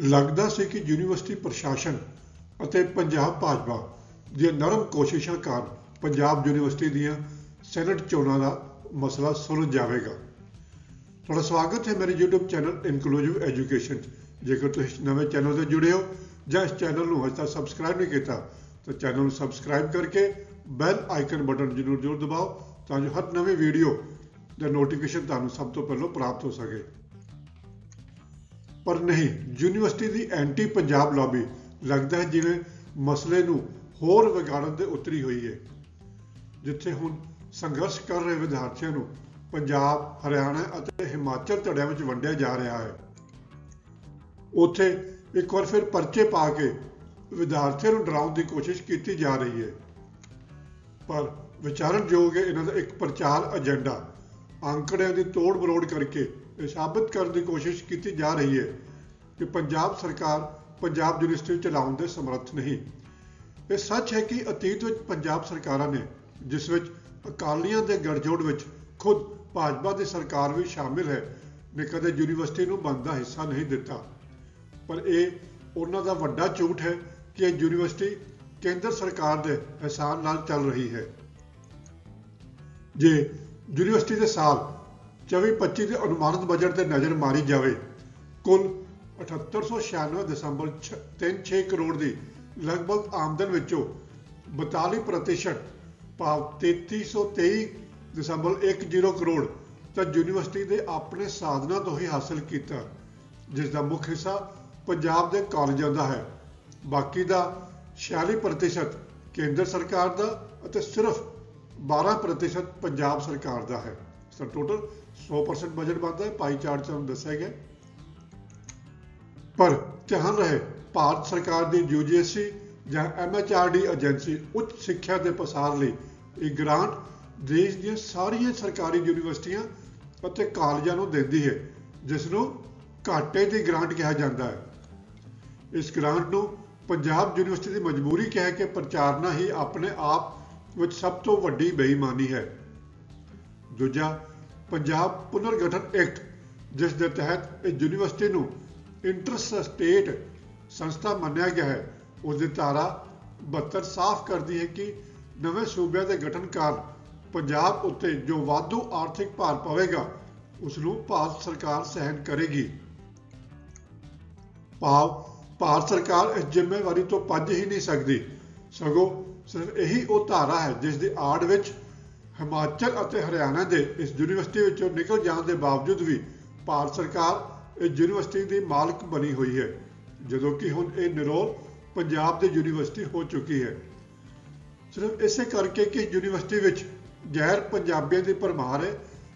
ਲੱਗਦਾ ਸੀ ਕਿ ਯੂਨੀਵਰਸਿਟੀ ਪ੍ਰਸ਼ਾਸਨ ਅਤੇ ਪੰਜਾਬ ਭਾਜਪਾ ਦੀਆਂ ਨਰਮ ਕੋਸ਼ਿਸ਼ਾਂ ਕਾਰਨ ਪੰਜਾਬ ਯੂਨੀਵਰਸਿਟੀ ਦੀਆਂ ਸੈਨੇਟ ਚੋਣਾਂ ਦਾ ਮਸਲਾ ਸੁਲਝ ਜਾਵੇਗਾ। ਤੁਹਾਡਾ ਸਵਾਗਤ ਹੈ ਮੇਰੇ YouTube ਚੈਨਲ ਇਨਕਲੂਸਿਵ ਐਜੂਕੇਸ਼ਨ 'ਚ। ਜੇਕਰ ਤੁਸੀਂ ਨਵੇਂ ਚੈਨਲ ਤੇ ਜੁੜੇ ਹੋ ਜਾਂ ਇਸ ਚੈਨਲ ਨੂੰ ਹਜੇ ਤੱਕ ਸਬਸਕ੍ਰਾਈਬ ਨਹੀਂ ਕੀਤਾ, ਤਾਂ ਚੈਨਲ ਨੂੰ ਸਬਸਕ੍ਰਾਈਬ ਕਰਕੇ ਬੈਲ ਆਈਕਨ ਬਟਨ ਜ਼ਰੂਰ ਜ਼ਰੂਰ ਦਬਾਓ ਤਾਂ ਜੋ ਹਰ ਨਵੀਂ ਵੀਡੀਓ ਦਾ ਨੋਟੀਫਿਕੇਸ਼ਨ ਤੁਹਾਨੂੰ ਸਭ ਤੋਂ ਪਹਿਲਾਂ ਪ੍ਰਾਪਤ ਹੋ ਸਕੇ। ਪਰ ਨਹੀਂ, ਯੂਨੀਵਰਸਿਟੀ ਦੀ ਐਂਟੀ ਪੰਜਾਬ ਲੌਬੀ ਲੱਗਦਾ ਹੈ ਜਿਵੇਂ ਮਸਲੇ ਨੂੰ ਹੋਰ ਵਿਗਾੜਨ ਦੇ ਉਤਰੀ ਹੋਈ ਹੈ। ਜਿੱਥੇ ਹੁਣ ਸੰਘਰਸ਼ ਕਰ ਰਹੇ ਵਿਦਿਆਰਥੀਆਂ ਨੂੰ ਪੰਜਾਬ, ਹਰਿਆਣਾ ਅਤੇ ਹਿਮਾਚਲ ਧੜਿਆਂ ਵਿੱਚ ਵੰਡਿਆ ਜਾ ਰਿਹਾ ਹੈ। ਉੱਥੇ ਇੱਕ ਵਾਰ ਫਿਰ ਪਰਚੇ ਪਾ ਕੇ ਵਿਦਿਆਰਥੀਆਂ ਨੂੰ ਡਰਾਉਣ ਦੀ ਕੋਸ਼ਿਸ਼ ਕੀਤੀ ਜਾ ਰਹੀ ਹੈ। ਪਰ ਵਿਚਾਰਨਯੋਗ ਹੈ, ਇਹਨਾਂ ਦਾ ਇੱਕ ਪ੍ਰਚਾਰ ਏਜੰਡਾ ਅੰਕੜਿਆਂ ਦੀ ਤੋੜ ਮਰੋੜ ਕਰਕੇ ਸਾਬਤ ਕਰਨ ਦੀ ਕੋਸ਼ਿਸ਼ ਕੀਤੀ ਜਾ ਰਹੀ ਹੈ ਕਿ ਪੰਜਾਬ ਸਰਕਾਰ ਪੰਜਾਬ ਯੂਨੀਵਰਸਿਟੀ ਚਲਾਉਣ ਦੇ ਸਮਰੱਥ ਨਹੀਂ। ਇਹ ਸੱਚ ਹੈ ਕਿ ਅਤੀਤ ਵਿੱਚ ਪੰਜਾਬ ਸਰਕਾਰਾਂ ਨੇ, ਜਿਸ ਵਿੱਚ ਅਕਾਲੀਆਂ ਦੇ ਗੜਜੋੜ ਵਿੱਚ ਖੁਦ ਭਾਜਪਾ ਦੀ ਸਰਕਾਰ ਵੀ ਸ਼ਾਮਿਲ ਹੈ, ਨੇ ਕਦੇ ਯੂਨੀਵਰਸਿਟੀ ਨੂੰ ਬਣਦਾ ਹਿੱਸਾ ਨਹੀਂ ਦਿੱਤਾ। ਪਰ ਇਹ ਉਹਨਾਂ ਦਾ ਵੱਡਾ ਝੂਠ ਹੈ ਕਿ ਇਹ ਯੂਨੀਵਰਸਿਟੀ ਕੇਂਦਰ ਸਰਕਾਰ ਦੇ ਅਹਿਸਾਨ ਨਾਲ ਚੱਲ ਰਹੀ ਹੈ। ਜੇ ਯੂਨੀਵਰਸਿਟੀ ਦੇ ਸਾਲ 24-25 ਦੇ ਅਨੁਮਾਨਿਤ ਬਜਟ ਤੇ ਨਜ਼ਰ ਮਾਰੀ ਜਾਵੇ। ਕੁੱਲ 7896 ਦਸ਼ਮਲਵ 36 ਕਰੋੜ ਦੀ ਲਗਭਗ ਆਮਦਨ ਵਿੱਚੋਂ 42% ਭਾਵ 3323 ਦਸ਼ਮਲਵ 10 ਕਰੋੜ ਤਾਂ ਯੂਨੀਵਰਸਿਟੀ ਦੇ ਆਪਣੇ ਸਾਧਨਾਂ ਤੋਂ ਹੀ ਹਾਸਲ ਕੀਤਾ ਜਿਸ ਦਾ ਮੁੱਖ ਹਿੱਸਾ ਪੰਜਾਬ ਦੇ ਕਾਲਜਾਂ ਦਾ ਹੈ। ਬਾਕੀ ਦਾ 46% ਕੇਂਦਰ ਸਰਕਾਰ ਦਾ ਅਤੇ ਸਿਰਫ 12% ਪੰਜਾਬ ਸਰਕਾਰ ਦਾ ਹੈ। ਸੋ ਟੋਟਲ 100% ਬਜਟ ਬਣਦਾ ਹੈ। ਪਾਈ ਚਾਰਟ 'ਚ ਦੱਸਿਆ ਗਿਆ। ਪਰ ਧਿਆਨ ਰਹੇ, ਭਾਰਤ ਸਰਕਾਰ ਦੀ ਯੂਜੀਐਸਸੀ ਜਾਂ ਐਮਐਚਆਰਡੀ ਏਜੰਸੀ ਉੱਚ ਸਿੱਖਿਆ ਦੇ ਪ੍ਰਸਾਰ ਲਈ ਇਹ ਗ੍ਰਾਂਟ ਦੇਸ਼ ਦੀਆਂ ਸਾਰੀਆਂ ਸਰਕਾਰੀ ਯੂਨੀਵਰਸਿਟੀਆਂ ਅਤੇ ਕਾਲਜਾਂ ਨੂੰ ਦਿੰਦੀ ਹੈ ਜਿਸ ਨੂੰ ਘਾਟੇ ਦੀ ਗ੍ਰਾਂਟ ਕਿਹਾ ਜਾਂਦਾ ਹੈ। ਇਸ ਗ੍ਰਾਂਟ ਨੂੰ ਪੰਜਾਬ ਯੂਨੀਵਰਸਿਟੀ ਦੀ ਮਜਬੂਰੀ ਕਹਿ ਕੇ ਪ੍ਰਚਾਰਨਾ ਹੀ ਆਪਣੇ ਆਪ ਵਿੱਚ ਸਭ ਤੋਂ ਵੱਡੀ ਬੇਈਮਾਨੀ ਹੈ। ਦੂਜਾ ਪੰਜਾਬ ਪੁਨਰਗਠਨ ਐਕਟ, ਜਿਸ ਦੇ ਤਹਿਤ ਇਹ ਯੂਨੀਵਰਸਿਟੀ ਨੂੰ ਇੰਟਰਸਟੇਟ ਸੰਸਥਾ ਮੰਨਿਆ ਗਿਆ ਹੈ ਉਸ ਦੀ ਧਾਰਾ 72 ਸਾਫ਼ ਕਰਦੀ ਹੈ ਕਿ ਨਵੇਂ ਸੂਬਿਆਂ ਦੇ ਗਠਨ ਕਾਰਨ ਪੰਜਾਬ ਉੱਤੇ ਜੋ ਵਾਧੂ ਆਰਥਿਕ ਭਾਰ ਪਵੇਗਾ ਉਸ ਨੂੰ ਭਾਰਤ ਸਰਕਾਰ ਸਹਿਣ ਕਰੇਗੀ। ਭਾਵ, ਭਾਰਤ ਸਰਕਾਰ ਇਸ ਜ਼ਿੰਮੇਵਾਰੀ ਤੋਂ ਭੱਜ ਹੀ ਨਹੀਂ ਸਕਦੀ। ਸਗੋਂ ਸਿਰਫ ਇਹੀ ਉਹ ਧਾਰਾ ਹੈ ਜਿਸ ਦੀ ਆੜ ਵਿੱਚ ਹਿਮਾਚਲ ਅਤੇ ਹਰਿਆਣਾ ਦੇ ਇਸ ਯੂਨੀਵਰਸਿਟੀ ਵਿੱਚੋਂ ਨਿਕਲ ਜਾਣ ਦੇ ਬਾਵਜੂਦ ਵੀ ਭਾਰਤ ਸਰਕਾਰ ਇਸ ਯੂਨੀਵਰਸਿਟੀ ਦੀ ਮਾਲਕ ਬਣੀ ਹੋਈ ਹੈ, ਜਦੋਂ ਕਿ ਹੁਣ ਇਹ ਨਿਰੋਲ ਪੰਜਾਬ ਦੀ ਯੂਨੀਵਰਸਿਟੀ ਹੋ ਚੁੱਕੀ ਹੈ। ਸਿਰਫ ਇਸੇ ਕਰਕੇ ਕਿ ਯੂਨੀਵਰਸਿਟੀ ਵਿੱਚ ਜ਼ਹਿਰ ਪੰਜਾਬੀਆਂ ਦੀ ਭਰਮਾਰ ਹੈ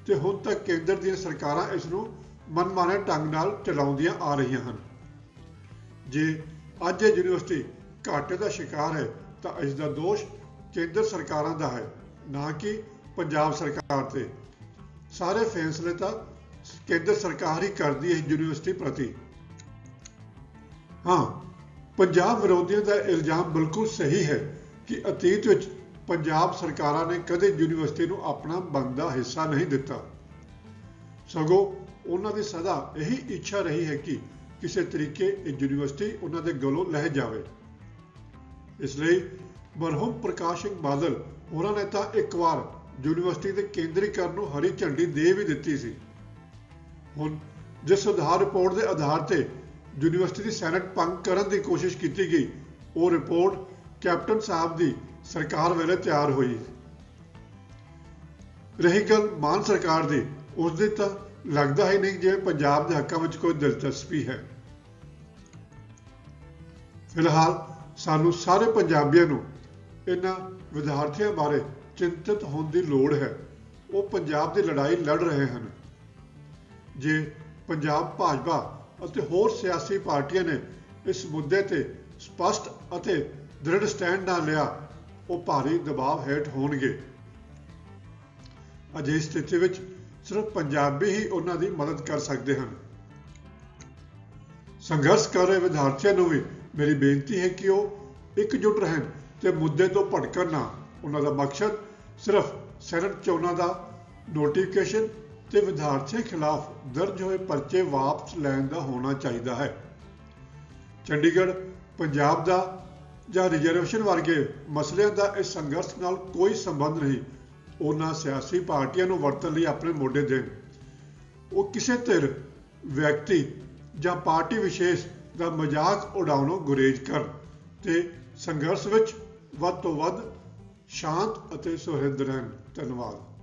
ਤੇ ਹੁਣ ਤੱਕ ਕੇਂਦਰ ਦੀਆਂ ਸਰਕਾਰਾਂ ਇਸ ਨੂੰ ਮਨਮਾਨੇ ਢੰਗ ਨਾਲ ਚਲਾਉਂਦੀਆਂ ਆ ਰਹੀਆਂ ਹਨ। ਜੇ ਅੱਜ ਇਹ ਯੂਨੀਵਰਸਿਟੀ ਘਾਟੇ ਦਾ ਸ਼ਿਕਾਰ ਹੈ, ਤਾਂ ਇਸ ਦਾ ਦੋਸ਼ ਕੇਂਦਰ ਸਰਕਾਰਾਂ ਦਾ ਹੈ। ਨਾ ਕਿ ਪੰਜਾਬ ਸਰਕਾਰ ਤੇ। ਸਾਰੇ ਫੈਸਲੇ ਤਾਂ ਕੇਂਦਰ ਸਰਕਾਰ ਹੀ ਕਰਦੀ ਹੈ ਯੂਨੀਵਰਸਿਟੀ ਪ੍ਰਤੀ। ਹਾਂ, ਪੰਜਾਬ ਵਿਰੋਧੀਆਂ ਦਾ ਇਲਜ਼ਾਮ ਬਿਲਕੁਲ ਸਹੀ ਹੈ ਕਿ ਅਤੀਤ ਵਿੱਚ ਪੰਜਾਬ ਸਰਕਾਰਾਂ ਨੇ ਕਦੇ ਯੂਨੀਵਰਸਿਟੀ ਨੂੰ ਆਪਣਾ ਬਣਦਾ ਹਿੱਸਾ ਨਹੀਂ ਦਿੱਤਾ। ਸਗੋਂ ਉਹਨਾਂ ਦੀ ਸਦਾ ਇਹੀ ਇੱਛਾ ਰਹੀ ਹੈ ਕਿ ਕਿਸੇ ਤਰੀਕੇ ਇਹ ਯੂਨੀਵਰਸਿਟੀ ਉਹਨਾਂ ਦੇ ਗਲੋਂ ਲਹਿ ਜਾਵੇ। ਇਸ ਲਈ ਮਰਹੂਮ ਪ੍ਰਕਾਸ਼ ਸਿੰਘ ਬਾਦਲ ਉਹਨਾਂ ਨੇ ਤਾਂ ਇੱਕ ਵਾਰ ਯੂਨੀਵਰਸਿਟੀ ਦੇ ਕੇਂਦਰੀਕਰਨ ਨੂੰ ਹਰੀ ਝੰਡੀ ਦੇ ਵੀ ਦਿੱਤੀ ਸੀ। ਹੁਣ ਜਿਸ ਸੁਧਾਰ ਰਿਪੋਰਟ ਦੇ ਆਧਾਰ ਤੇ ਯੂਨੀਵਰਸਿਟੀ ਦੀ ਸੈਨੇਟ ਭੰਗ ਕਰਨ ਦੀ ਕੋਸ਼ਿਸ਼ ਕੀਤੀ ਗਈ, ਉਹ ਰਿਪੋਰਟ ਕੈਪਟਨ ਸਾਹਿਬ ਦੀ ਸਰਕਾਰ ਵੇਲੇ ਤਿਆਰ ਹੋਈ। ਰਹੀ ਗੱਲ ਮਾਨ ਸਰਕਾਰ ਦੀ ਉਸ ਦੀ ਤਾਂ ਲੱਗਦਾ ਹੀ ਨਹੀਂ ਜਿਵੇਂ ਪੰਜਾਬ ਦੇ ਹੱਕਾਂ ਵਿੱਚ ਕੋਈ ਦਿਲਚਸਪੀ ਹੈ। ਫਿਲਹਾਲ ਸਾਨੂੰ ਸਾਰੇ ਪੰਜਾਬੀਆਂ ਨੂੰ ਇਹਨਾਂ ਵਿਦਿਆਰਥੀਆਂ ਬਾਰੇ ਚਿੰਤਤ ਹੋਣ ਦੀ ਲੋੜ ਹੈ। ਉਹ ਪੰਜਾਬ ਦੀ ਲੜਾਈ ਲੜ ਰਹੇ ਹਨ। ਜੇ ਪੰਜਾਬ, ਭਾਜਪਾ ਅਤੇ ਹੋਰ ਸਿਆਸੀ ਪਾਰਟੀਆਂ ਨੇ ਇਸ ਮੁੱਦੇ ਤੇ ਸਪਸ਼ਟ ਅਤੇ ਦ੍ਰਿੜ ਸਟੈਂਡ ਨਾ ਲਿਆ, ਉਹ ਭਾਰੀ ਦਬਾਅ ਹੇਠ ਹੋਣਗੇ। ਅਜਿਹੀ ਸਥਿਤੀ ਵਿੱਚ ਸਿਰਫ ਪੰਜਾਬੀ ਹੀ ਉਹਨਾਂ ਦੀ ਮਦਦ ਕਰ ਸਕਦੇ ਹਨ। ਸੰਘਰਸ਼ ਕਰ ਰਹੇ ਵਿਦਿਆਰਥੀਆਂ ਨੂੰ ਵੀ ਮੇਰੀ ਬੇਨਤੀ ਹੈ ਕਿ ਉਹ ਇਕਜੁੱਟ ਰਹਿਣ। ਤੇ ਮੁੱਦੇ ਤੋਂ ਭਟਕਣ ਨਾ। ਉਹਨਾਂ ਦਾ ਮਕਸਦ ਸਿਰਫ ਸੈਨੇਟ ਚੋਣਾਂ ਦਾ ਨੋਟੀਫਿਕੇਸ਼ਨ ਤੇ ਵਿਦਿਆਰਥੀਆਂ ਖਿਲਾਫ ਦਰਜ ਹੋਏ ਪਰਚੇ ਵਾਪਸ ਲੈਣ ਦਾ ਹੋਣਾ ਚਾਹੀਦਾ ਹੈ। ਚੰਡੀਗੜ੍ਹ, ਪੰਜਾਬ ਦਾ ਜਾਂ ਰਿਜ਼ਰਵੇਸ਼ਨ ਵਰਗੇ ਮਸਲਿਆਂ ਦਾ ਇਸ ਸੰਘਰਸ਼ ਨਾਲ ਕੋਈ ਸੰਬੰਧ ਨਹੀਂ। ਉਹਨਾਂ ਸਿਆਸੀ ਪਾਰਟੀਆਂ ਨੂੰ ਵਰਤਣ ਲਈ ਆਪਣੇ ਮੋਢੇ ਦੇਣ। ਉਹ ਕਿਸੇ ਧਿਰ, ਵਿਅਕਤੀ ਜਾਂ ਪਾਰਟੀ ਵਿਸ਼ੇਸ਼ ਦਾ ਮਜ਼ਾਕ ਉਡਾਉਣੋਂ ਗੁਰੇਜ਼ ਕਰਨ ਤੇ ਸੰਘਰਸ਼ ਵਿੱਚ ਵੱਧ ਤੋਂ ਵੱਧ ਸ਼ਾਂਤ ਅਤੇ ਸੁਹਿਰਦ ਰਹਿਣ। ਧੰਨਵਾਦ।